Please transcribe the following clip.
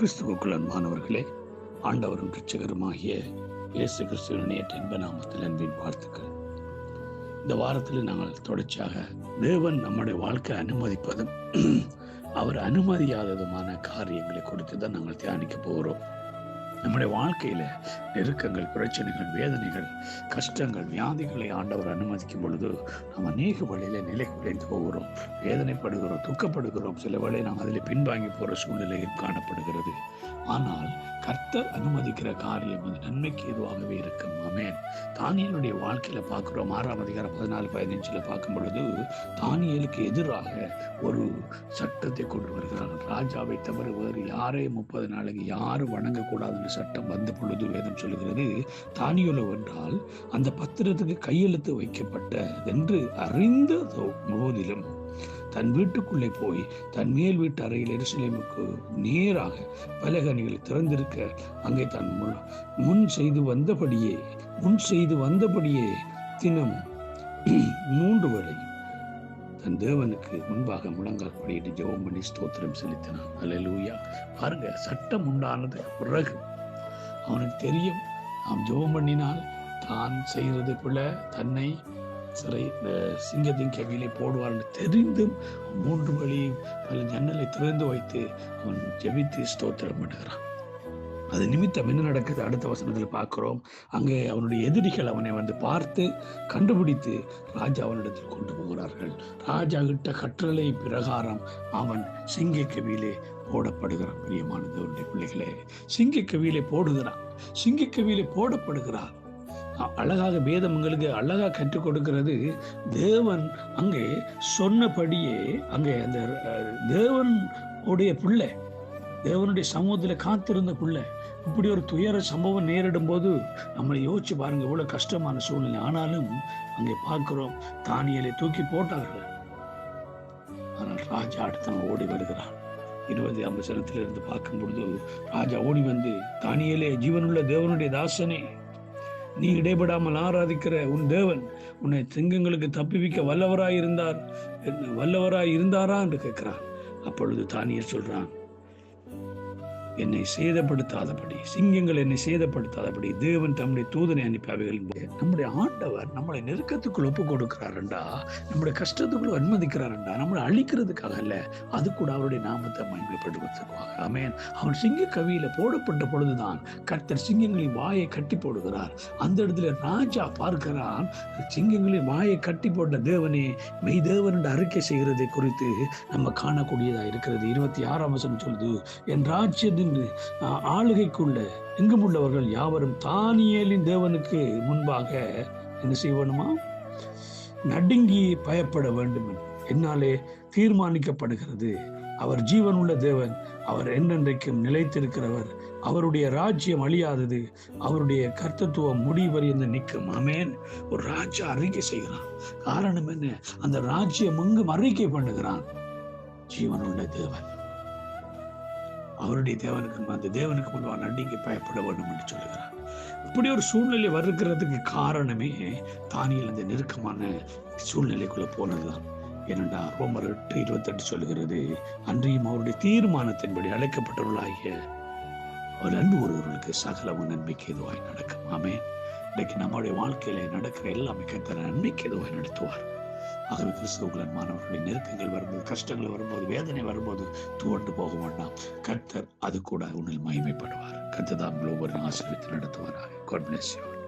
கிறிஸ்துவுக்குள் அன்பானவர்களே ஆண்டவரும் ரட்சகருமாகிய இயேசு கிறிஸ்துவின் நேற்று நாமத்தில் அன்பின் வாழ்த்துக்கள். இந்த வாரத்தில் நாங்கள் தொடர்ச்சியாக தேவன் நம்முடைய வாழ்க்கை அனுமதிப்பதும் அவர் அனுமதியாததுமான காரியங்களை குறித்து தான் நாங்கள் தியானிக்க போகிறோம். நம்முடைய வாழ்க்கையில நெருக்கங்கள் பிரச்சனைகள் வேதனைகள் கஷ்டங்கள் வியாதிகளை ஆண்டவர் அனுமதிக்கும் பொழுது நாம் அநேக வழியில நிலை குறைந்து போகிறோம். வேதனைப்படுகிறோம் துக்கப்படுகிறோம். சில வேளை நாம் அதில் பின்வாங்கி போற சூழ்நிலையில் காணப்படுகிறது. ஆனால் கர்த்தர் அனுமதிக்கிற காரியம் அது நன்மைக்கு எதுவாகவே இருக்கும். ஆமேன். தானியலுடைய வாழ்க்கையில பார்க்கிறோம். ஆறாம் அதிகாரம் பதினாலு பதினஞ்சுல பார்க்கும் பொழுது தானியலுக்கு எதிராக ஒரு சட்டத்தை கொண்டு வருகிறார் ராஜாவை தவிர வேறு யாரே முப்பது நாளைக்கு யாரும் வணங்கக்கூடாதுன்னு சட்டம் வந்த பொழுது வேதம் சொல்கிறது தானியுலவு என்றால் அந்த பத்திரத்துக்கு கையெழுத்து வைக்கப்பட்ட என்று அறிந்த போதிலும் தன் வீட்டுக்குள்ளே போய் தன் மேல் வீட்டு அறையில் எருசலேமுக்கு நேராக பலகணிகள் திறந்திருக்க அங்கே தன் முன் முன் செய்து வந்தபடியே முன் செய்து வந்தபடியே தினம் மூன்று வரை தன் தேவனுக்கு முன்பாக முழங்கால் படியிட்டு ஜெபம் பண்ணி ஸ்தோத்திரம் செலுத்தினான். அல்லேலூயா பாருங்க சட்டம் உண்டானது பிறகு அவனுக்கு தெரியும். அவன் ஜெபம் பண்ணினால் தான் செய்கிறது போல தன்னை சிறை சிங்கத்தின் கவியிலே என்று தெரிந்தும் மூன்று வழியும் பல ஜன்னலை திறந்து வைத்து அவன் ஜெபித்து ஸ்தோத்திரம் பண்ணுகிறான். அது நிமித்தம் என்ன நடக்குது? அடுத்த வசனத்தில் பார்க்கிறோம். அங்கே அவனுடைய எதிரிகள் அவனை வந்து பார்த்து கண்டுபிடித்து ராஜா அவனிடத்தில் கொண்டு போகிறார்கள். ராஜா கிட்ட கற்றலை பிரகாரம் அவன் சிங்க கவியிலே போடப்படுகிறான் பிரியமான தேவனுடைய பிள்ளைகளே. சிங்க கவியிலே போடுகிறான் சிங்க கவியிலே போடப்படுகிறான் அழகாக வேதம் உங்களுக்கு அழகா கற்றுக் கொடுக்கிறது. தேவன் அங்கே சொன்னபடியே அங்கே அந்த தேவன் உடைய பிள்ளை தேவனுடைய சமூகத்தில் காத்திருந்த பிள்ளை இப்படி ஒரு துயர சம்பவம் நேரிடும் போது நம்மளை யோசிச்சு பாருங்க எவ்வளவு கஷ்டமான சூழ்நிலை. ஆனாலும் அங்கே பார்க்கிறோம் தானியலை தூக்கி போட்டார்கள். ஆனால் ராஜா அடுத்தவன் ஓடி வருகிறான். இருபது அம்பசனத்திலிருந்து இருந்து பார்க்கும் பொழுது ராஜா ஓடி வந்து தானியலே ஜீவனுள்ள தேவனுடைய தாசனே நீ இடைபடாமல் ஆராதிக்கிற உன் தேவன் உன்னை சிங்கங்களுக்கு தப்பிவிக்க வல்லவராய் இருந்தார் வல்லவராய் இருந்தாரா என்று கேட்கிறான். அப்பொழுது தானியல் சொல்றான் என்னை சேதப்படுத்தாதபடி சிங்கங்கள் என்னை சேதப்படுத்தாதபடி தேவன் தம்முடைய தூதனை அனுப்பி அவைகள் நம்முடைய ஆண்டவர் நம்மளை நெருக்கத்துக்குள் ஒப்பு கொடுக்கிறாருண்டா நம்முடைய கஷ்டத்துக்குள்ள அனுமதிக்கிறாருண்டா நம்மளை அழிக்கிறதுக்காக அல்ல அது கூட அவருடைய நாமத்தை மயமைப்படுத்துவாங்க ஆமேன். அவன் சிங்க கவியில போடப்பட்ட பொழுதுதான் கர்த்தர் சிங்கங்களின் வாயை கட்டி போடுகிறார். அந்த இடத்துல ராஜா பார்க்கிறான் சிங்கங்களின் வாயை கட்டி போட்ட தேவனே மெய் தேவன் என்று அறிக்கை செய்கிறதை குறித்து நம்ம காணக்கூடியதா இருக்கிறது. இருபத்தி ஆறாம் வசனம் சொல்லுது என் ராஜ்யத்தின் ஆளுகைக்குள்ள எங்கும் உள்ளவர்கள் யாவரும் தானியலின் தேவனுக்கு முன்பாக என்ன செய்வனுமா நடுங்கி பயப்பட வேண்டும் என்னாலே தீர்மானிக்கப்படுகிறது. அவர் ஜீவன் உள்ள தேவன் அவர் என்றென்றைக்கும் நிலைத்திருக்கிறவர். அவருடைய ராஜ்யம் அழியாதது அவருடைய கர்த்தத்துவம் முடிவறிந்து நிற்கும். அமேன் ஒரு ராஜா அறிக்கை செய்கிறான். காரணம் என்ன? அந்த ராஜ்யம் எங்கும் அறிக்கை பண்ணுகிறான். ஜீவன் உள்ள தேவன். அவருடைய தேவனுக்கு அந்த தேவனுக்கு முன்பாக நடிங்க பயப்பட வேண்டும் என்று சொல்லுகிறார். இப்படி ஒரு சூழ்நிலை வருகிறதுக்கு காரணமே தானியில் அந்த நெருக்கமான சூழ்நிலைக்குள்ள போனதுதான். ஏனென்றா ரோமர் எட்டு இருபத்தெட்டு சொல்லுகிறது அன்றையும் அவருடைய தீர்மானத்தின்படி அழைக்கப்பட்டவர்களாகிய அவர் அன்பு ஒருவர்களுக்கு சகலமும் நன்மைக்கு எதுவாய் நடக்கும். ஆமே இன்னைக்கு நம்முடைய வாழ்க்கையில நடக்கிற எல்லாமே கத்தனை நன்மைக்கு எதுவாய் நடத்துவார். ஆகவே கிறிஸ்துவங்களின் மாணவர்களின் நெருக்கங்கள் வரும்போது கஷ்டங்கள் வரும்போது வேதனை வரும்போது துவண்டு போக வேண்டாம். கர்த்தர் அது கூட உன்னில் மகிமைப்படுவார். கர்த்தர் தான் ஒவ்வொரு ஆசிரியத்தில் நடத்துவாராக. God bless you